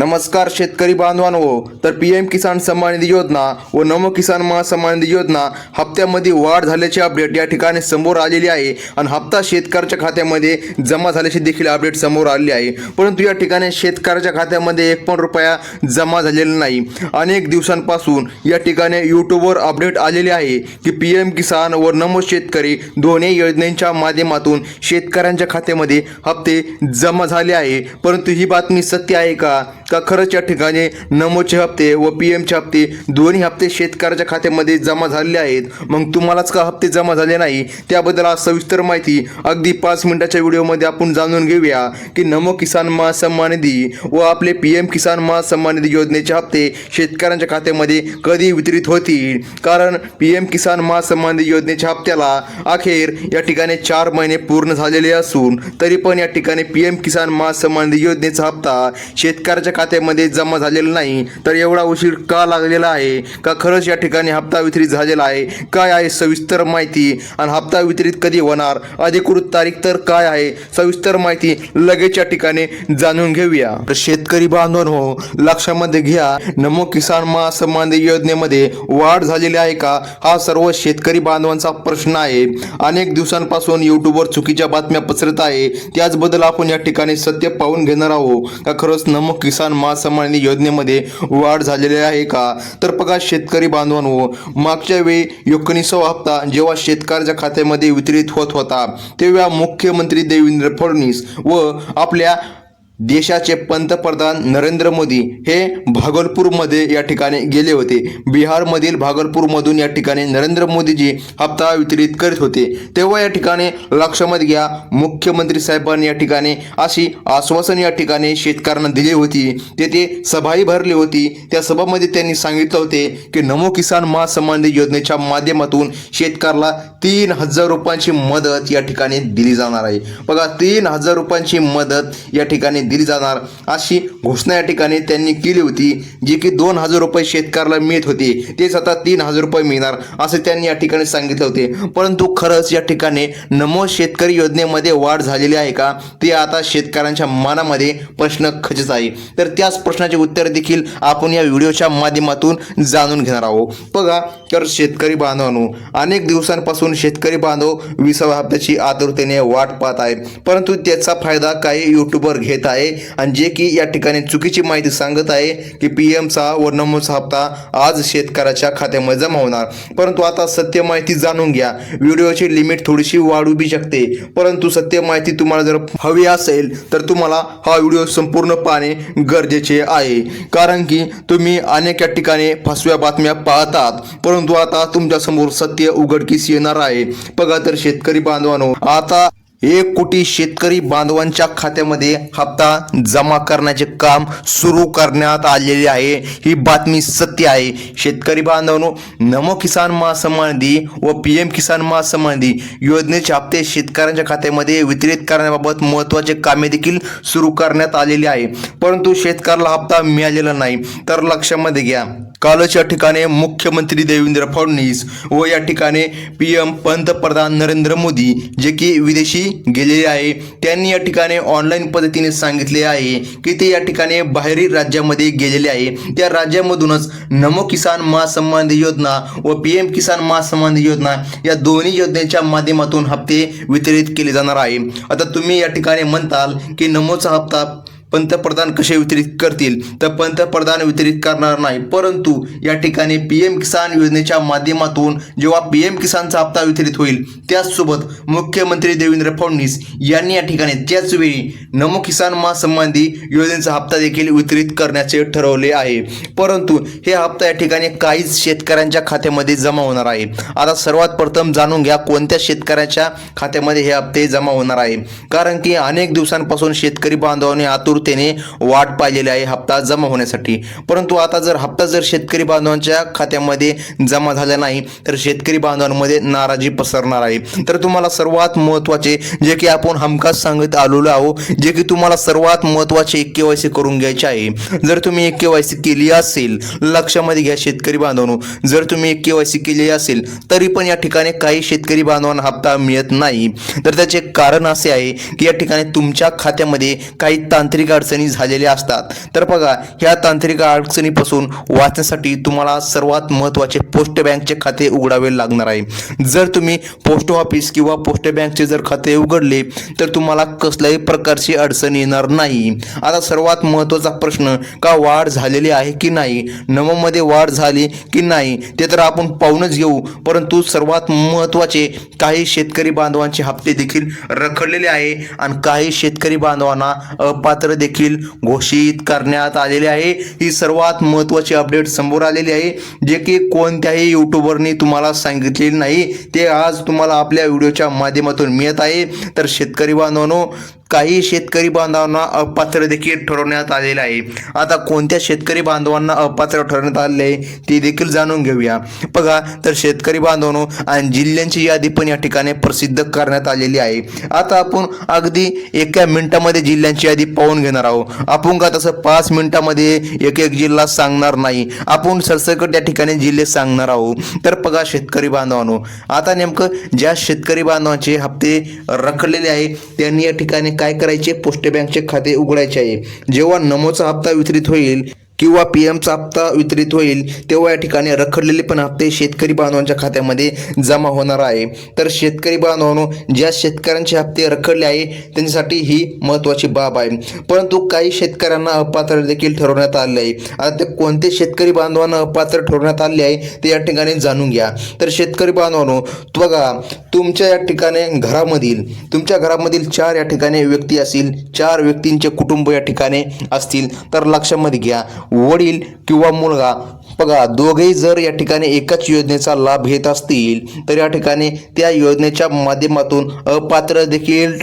नमस्कार शेतकरी बांधवांनो तर पी एम किसान सन्मान निधी योजना व नमो किसान महासन्मान निधी योजना हप्त्यामध्ये वाढ झाल्याचे अपडेट या ठिकाणी समोर आलेली आहे आणि हप्ता शेतकऱ्याच्या खात्यामध्ये जमा झाल्याचे देखील अपडेट समोर आले आहे. परंतु या ठिकाणी शेतकऱ्याच्या खात्यामध्ये एक पण रुपया जमा झालेला नाही. अनेक दिवसांपासून या ठिकाणी यूट्यूबवर अपडेट आलेले आहे की पी एम किसान व नमो शेतकरी दोन्ही योजनेच्या माध्यमातून शेतकऱ्यांच्या खात्यामध्ये हप्ते जमा झाले आहे. परंतु ही बातमी सत्य आहे का? का खरंच या ठिकाणी नमोचे हप्ते व पी एमचे हप्ते दोन्ही हप्ते शेतकऱ्याच्या खात्यामध्ये जमा झालेले आहेत. मग तुम्हालाच का हप्ते जमा झाले नाही? त्याबद्दल आज सविस्तर माहिती अगदी पाच मिनिटाच्या व्हिडिओमध्ये आपण जाणून घेऊया की नमो किसान महासन्मान निधी व आपले पी एम किसान महासन्मान निधी योजनेचे हप्ते शेतकऱ्यांच्या खात्यामध्ये कधी वितरित होतील? कारण पी एम किसान महासन्मान निधी योजनेच्या हप्त्याला अखेर या ठिकाणी चार महिने पूर्ण झालेले असून तरी पण या ठिकाणी पी एम किसान महासन्मान निधी योजनेचा हप्ता शेतकऱ्याच्या खात्यामध्ये जमा झालेलं नाही तर एवढा उशीर का लागलेला आहे? का खरंच या ठिकाणी हप्ता वितरित झालेला आहे? काय आहे सविस्तर माहिती? आणि हप्ता वितरित कधी होणार? अधिकृत तारीख तर काय आहे? सविस्तर माहिती लगेच या ठिकाणी जाणून घेऊया. तर शेतकरी बांधवांनो लक्षामध्ये घ्या नमो किसान महासन्मान योजनेमध्ये वाढ झालेली आहे का? हा सर्व शेतकरी बांधवांचा प्रश्न आहे. अनेक दिवसांपासून युट्यूबवर चुकीच्या बातम्या पसरत आहे. त्याचबद्दल आपण या ठिकाणी सत्य पाहून घेणार आहोत. का खरंच नमो किसान महासन्मान योजनेमध्ये वाढ झालेली आहे का? तर बघा शेतकरी बांधवांनो मागच्या वेळी एकोणीसावा हप्ता जेव्हा शेतकऱ्याच्या खात्यामध्ये वितरित होत होता तेव्हा मुख्यमंत्री देवेंद्र फडणवीस व आपल्या देशाचे पंतप्रधान नरेंद्र मोदी हे भागलपूरमध्ये या ठिकाणी गेले होते. बिहारमधील भागलपूरमधून या ठिकाणी नरेंद्र मोदीजी हप्ता वितरित करीत होते. तेव्हा या ठिकाणी लक्षामध्ये घ्या मुख्यमंत्री साहेबांनी या ठिकाणी अशी आश्वासन या ठिकाणी शेतकऱ्यांना दिली होती. तेथे सभाही भरली होती. त्या सभामध्ये त्यांनी सांगितलं होते की नमो किसान महासन्मान योजनेच्या माध्यमातून शेतकऱ्याला तीन हजार रुपयांची मदत या ठिकाणी दिली जाणार आहे. बघा तीन हजार रुपयांची मदत या ठिकाणी दिली जाणार. अशी घोषणा या ठिकाणी त्यांनी केली होती जी की दोन हजार रुपये शेतकऱ्याला मिळत होते. तेच आता तीन हजार रुपये मिळणार असे त्यांनी या ठिकाणी सांगितले होते. परंतु खरंच या ठिकाणी नमो शेतकरी योजनेमध्ये वाढ झालेली आहे का? ते आता शेतकऱ्यांच्या मनामध्ये प्रश्न खचित आहे. तर त्याच प्रश्नाचे उत्तर देखील आपण या व्हिडिओच्या माध्यमातून जाणून घेणार आहोत. बघा तर शेतकरी बांधवांनो अनेक दिवसांपासून शेतकरी बांधव विसाव्या हप्त्याची आतुरतेने वाट पाहत आहे परंतु त्याचा फायदा काही युट्यूबर घेत आहे आणि जे की या ठिकाणी चुकीची माहिती सांगत आहे की पी एमचा व नमोचा हप्ता आज शेतकऱ्याच्या खात्यामध्ये जमा होणार. परंतु आता सत्य माहिती जाणून घ्या. व्हिडिओची लिमिट थोडीशी वाढू बी शकते. परंतु सत्य माहिती तुम्हाला जर हवी असेल तर तुम्हाला हा व्हिडिओ संपूर्ण पाहणे गरजेचे आहे. कारण की तुम्ही अनेक या ठिकाणी फसव्या बातम्या पाहतात. परंतु आता तुमच्यासमोर सत्य उघडकीस येणार आहे. बघा तर शेतकरी बांधवांनो आता एक कोटी शेतकरी बांधवांच्या खात्यामध्ये हप्ता जमा करण्याचे काम सुरू करण्यात आलेले आहे. ही बातमी सत्य आहे. शेतकरी बांधवांनो नमो किसान महासन्मान निधी व पी एम किसान महासन्मान निधी योजनेचे हप्ते शेतकऱ्यांच्या खात्यामध्ये वितरित करण्याबाबत महत्त्वाचे कामे देखील सुरू करण्यात आलेली आहे. परंतु शेतकऱ्याला हप्ता मिळालेला नाही. तर लक्षामध्ये घ्या. कालच या ठिकाणी मुख्यमंत्री देवेंद्र फडणवीस व या ठिकाणी पी एम पंतप्रधान नरेंद्र मोदी जे की विदेशी गेलेले आहे त्यांनी या ठिकाणी ऑनलाईन पद्धतीने सांगितले आहे की ते या ठिकाणी बाहेरील राज्यामध्ये गेलेले आहे. त्या राज्यामधूनच नमो किसान महासन्मान निधी योजना व पी एम किसान महासन्मान योजना या दोन्ही योजनेच्या माध्यमातून हप्ते वितरित केले जाणार आहे. आता तुम्ही या ठिकाणी म्हणताल की नमोचा हप्ता पंतप्रधान कसे वितरित करतील? तर पंतप्रधान वितरित करणार नाही. परंतु या ठिकाणी पी एम किसान योजनेच्या माध्यमातून जेव्हा पी एम किसानचा हप्ता वितरित होईल त्याचसोबत मुख्यमंत्री देवेंद्र फडणवीस यांनी या ठिकाणी त्याचवेळी नमो किसान महासंबंधी योजनेचा हप्ता देखील वितरित करण्याचे ठरवले आहे. परंतु हे हप्ता या ठिकाणी काहीच शेतकऱ्यांच्या खात्यामध्ये जमा होणार आहे. आता सर्वात प्रथम जाणून घ्या कोणत्या शेतकऱ्याच्या खात्यामध्ये हे हप्ते जमा होणार आहे. कारण की अनेक दिवसांपासून शेतकरी बांधवांनी आतुरतेने वाट पाहिलेली आहे हप्ता जमा होण्यासाठी. परंतु आता जर हप्ता जर शेतकरी बांधवांच्या खात्यामध्ये जमा झाला नाही तर शेतकरी बांधवांमध्ये नाराजी पसरणार आहे. तर तुम्हाला सर्वात महत्त्वाचे जे की आपण हमखास सांगत आलेलो आहोत जे की तुम्हाला सर्वात महत्त्वाचे एक के वाय सी करून घ्यायचे आहे. जर तुम्ही एक के वाय सी केली असेल लक्षामध्ये घ्या शेतकरी बांधवांनो. जर तुम्ही एक के वाय सी केली असेल तरी पण या ठिकाणी काही शेतकरी बांधवांना हप्ता मिळत नाही. तर त्याचे कारण असे आहे की या ठिकाणी तुमच्या खात्यामध्ये काही तांत्रिक तांत्रिक अडचणी झालेल्या असतात. तर बघा ह्या तांत्रिक अडचणीपासून वाचण्यासाठी तुम्हाला सर्वात महत्त्वाचे पोस्ट बँकचे खाते उघडावे लागणार आहे. जर तुम्ही पोस्ट ऑफिस किंवा पोस्ट बँकचे जर खाते उघडले तर तुम्हाला कसल्याही प्रकारची अडचण येणार नाही. आता सर्वात महत्त्वाचा प्रश्न का वाढ झालेली आहे की नाही? नवमध्ये वाढ झाली की नाही? ते तर आपण पाहूनच घेऊ. परंतु सर्वात महत्त्वाचे काही शेतकरी बांधवांचे हप्ते देखील रखडलेले आहे आणि काही शेतकरी बांधवांना अपात्र देखील घोषित करण्यात आलेले आहे. ही सर्वात महत्त्वाची अपडेट समोर आलेली आहे जे की कोणत्याही युट्यूबरनी तुम्हाला सांगितलेले नाही. ते आज तुम्हाला आपल्या व्हिडिओच्या माध्यमातून मिळत आहे. तर शेतकरी बांधवांनो काही शेतकरी बांधवांना अपात्र देखील ठरवण्यात आलेलं आहे. आता कोणत्या शेतकरी बांधवांना अपात्र ठरवण्यात आलेले आहे ते देखील जाणून घेऊया. बघा तर शेतकरी बांधवांनो आणि जिल्ह्यांची यादी पण या ठिकाणी प्रसिद्ध करण्यात आलेली आहे. आता आपण अगदी एका मिनिटामध्ये जिल्ह्यांची यादी पाहून घेऊ घेणार आहोत. आपण का तसं पाच मिनिटामध्ये एक एक जिल्हा सांगणार नाही. आपण सरसकट त्या ठिकाणी जिल्हे सांगणार आहोत. तर बघा शेतकरी बांधवांनो आता नेमकं ज्या शेतकरी बांधवांचे हप्ते रखडलेले आहे त्यांनी या ठिकाणी काय करायचे? पोस्ट बँकचे खाते उघडायचे आहे. जेव्हा नमोचा हप्ता वितरित होईल किंवा पी एमचा हप्ता वितरित होईल तेव्हा या ठिकाणी रखडलेले पण हप्ते शेतकरी बांधवांच्या खात्यामध्ये जमा होणार आहे. तर शेतकरी बांधवांनो ज्या शेतकऱ्यांचे हप्ते रखडले आहे त्यांच्यासाठी ही महत्त्वाची बाब आहे. परंतु काही शेतकऱ्यांना अपात्र देखील ठरवण्यात आले आहे. आता ते कोणते शेतकरी बांधवांना अपात्र ठरवण्यात आले आहे ते या ठिकाणी जाणून घ्या. तर शेतकरी बांधवांनो बघा तुमच्या या ठिकाणी घरामधील तुमच्या घरामधील चार या ठिकाणी व्यक्ती असतील चार व्यक्तींचे कुटुंब या ठिकाणी असतील. तर लक्षामध्ये घ्या वडील किंवा मुलगा बघा दोघेही जर या ठिकाणी एकाच योजनेचा लाभ घेत असतील तर या ठिकाणी त्या योजनेच्या माध्यमातून अपात्र देखील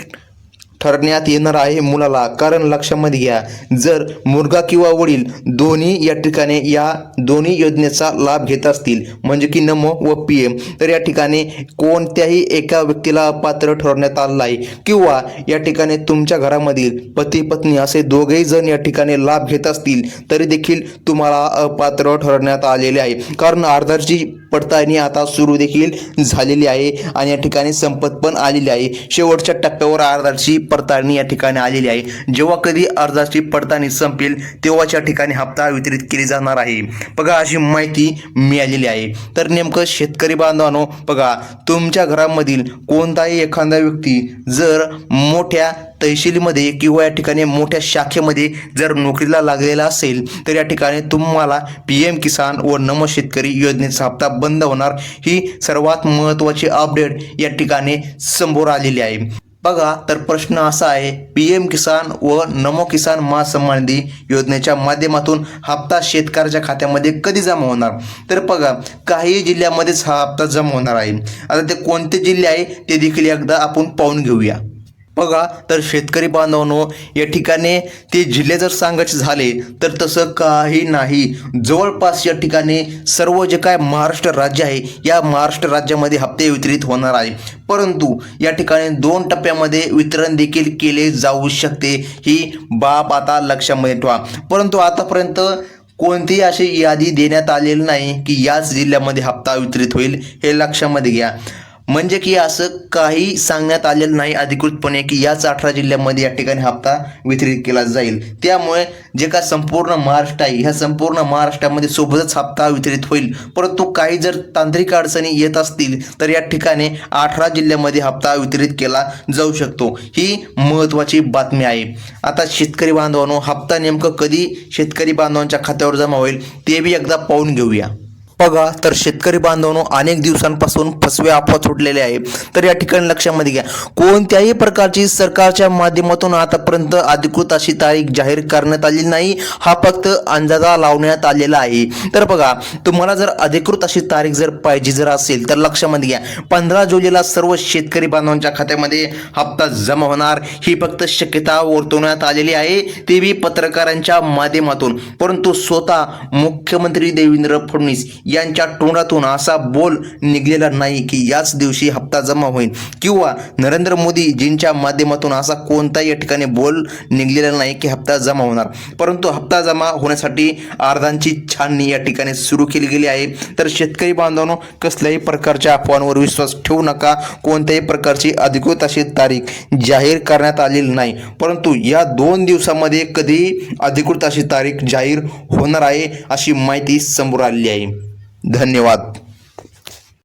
ठरण्यात येणार आहे मुलाला. कारण लक्षामध्ये घ्या जर मुलगा किंवा वडील दोन्ही या ठिकाणी या दोन्ही योजनेचा लाभ घेत असतील म्हणजे की नमो व पी एम तर या ठिकाणी कोणत्याही एका व्यक्तीला पात्र ठरवण्यात आलं आहे. किंवा या ठिकाणी तुमच्या घरामधील पती पत्नी असे दोघेही जण या ठिकाणी लाभ घेत असतील तरी देखील तुम्हाला अपात्र ठरवण्यात आलेले आहे. कारण आधारची पडताळणी आता सुरू देखील झालेली आहे आणि या ठिकाणी संपत पण आलेली आहे. शेवटच्या टप्प्यावर अर्जाची पडताळणी या ठिकाणी आलेली आहे. जेव्हा कधी अर्जाची पडताळणी संपेल तेव्हाच या ठिकाणी हप्ता वितरित केली जाणार आहे. बघा अशी माहिती मिळालेली आहे. तर नेमकं शेतकरी बांधवांनो बघा तुमच्या घरामधील कोणताही एखादा व्यक्ती जर मोठ्या तहसीलमध्ये किंवा या ठिकाणी मोठ्या शाखेमध्ये जर नोकरीला लागलेला असेल तर या ठिकाणी तुम्हाला पी एम किसान व नमो शेतकरी योजनेचा हप्ता बंद होणार. ही सर्वात महत्त्वाची अपडेट या ठिकाणी समोर आलेली आहे. बघा तर प्रश्न असा आहे पी एम किसान व नमो किसान महासन्मान निधी योजनेच्या माध्यमातून हप्ता शेतकऱ्याच्या खात्यामध्ये कधी जमा होणार? तर बघा काही जिल्ह्यामध्येच हा हप्ता जमा होणार आहे. आता ते कोणते जिल्हे आहे ते देखील एकदा आपण पाहून घेऊया. बघा तर शेतकरी बांधवांनो या ठिकाणी ते जिल्हे जर सांगायचे झाले तर तसं काही नाही. जवळपास या ठिकाणी सर्व जे काय महाराष्ट्र राज्य आहे या महाराष्ट्र राज्यामध्ये हप्ते वितरित होणार आहे. परंतु या ठिकाणी दोन टप्प्यामध्ये वितरण देखील केले जाऊ शकते ही बाब आता लक्षामध्ये ठेवा. परंतु आतापर्यंत कोणतीही अशी यादी देण्यात आलेली नाही की याच जिल्ह्यामध्ये हप्ता वितरित होईल हे लक्षामध्ये घ्या. म्हणजे की असं काही सांगण्यात आलेलं नाही अधिकृतपणे की याच अठरा जिल्ह्यामध्ये या ठिकाणी हप्ता वितरित केला जाईल. त्यामुळे जे का संपूर्ण महाराष्ट्र आहे ह्या संपूर्ण महाराष्ट्रामध्ये सोबतच हप्ता वितरित होईल. परंतु काही जर तांत्रिक अडचणी येत असतील तर या ठिकाणी अठरा जिल्ह्यामध्ये हप्ता वितरित केला जाऊ शकतो. ही महत्त्वाची बातमी आहे. आता शेतकरी बांधवांनो हप्ता नेमकं कधी शेतकरी बांधवांच्या खात्यावर जमा होईल ते बी एकदा पाहून घेऊया. बघा तर शेतकरी बांधवांनो अनेक दिवसांपासून फसवे अफवा सुटलेले आहे. तर या ठिकाणी लक्षामध्ये घ्या. कोणत्याही प्रकारची सरकारच्या माध्यमातून आतापर्यंत अधिकृत अशी तारीख जाहीर करण्यात आली नाही. हा फक्त अंदाजा लावण्यात आलेला आहे. तर बघा तुम्हाला जर अधिकृत अशी तारीख जर पाहिजे जर असेल तर लक्षामध्ये घ्या. पंधरा जुलैला सर्व शेतकरी बांधवांच्या खात्यामध्ये हप्ता जमा होणार. ही फक्त शक्यता वर्तवण्यात आलेली आहे. ते बी पत्रकारांच्या माध्यमातून. परंतु स्वतः मुख्यमंत्री देवेंद्र फडणवीस यांच्या तोंडातून असा बोल निघलेला नाही की याच दिवशी हप्ता जमा होईल. किंवा नरेंद्र मोदीजींच्या माध्यमातून असा कोणताही या ठिकाणी बोल निघलेला नाही की हप्ता जमा होणार. परंतु हप्ता जमा होण्यासाठी अर्धांची छाननी या ठिकाणी सुरू केली गेली आहे. तर शेतकरी बांधवांनो कसल्याही प्रकारच्या अफवांवर विश्वास ठेवू नका. कोणत्याही प्रकारची अधिकृत अशी तारीख जाहीर करण्यात आलेली नाही. परंतु या दोन दिवसामध्ये कधी अधिकृत अशी तारीख जाहीर होणार आहे अशी माहिती समोर आलेली आहे. धन्यवाद.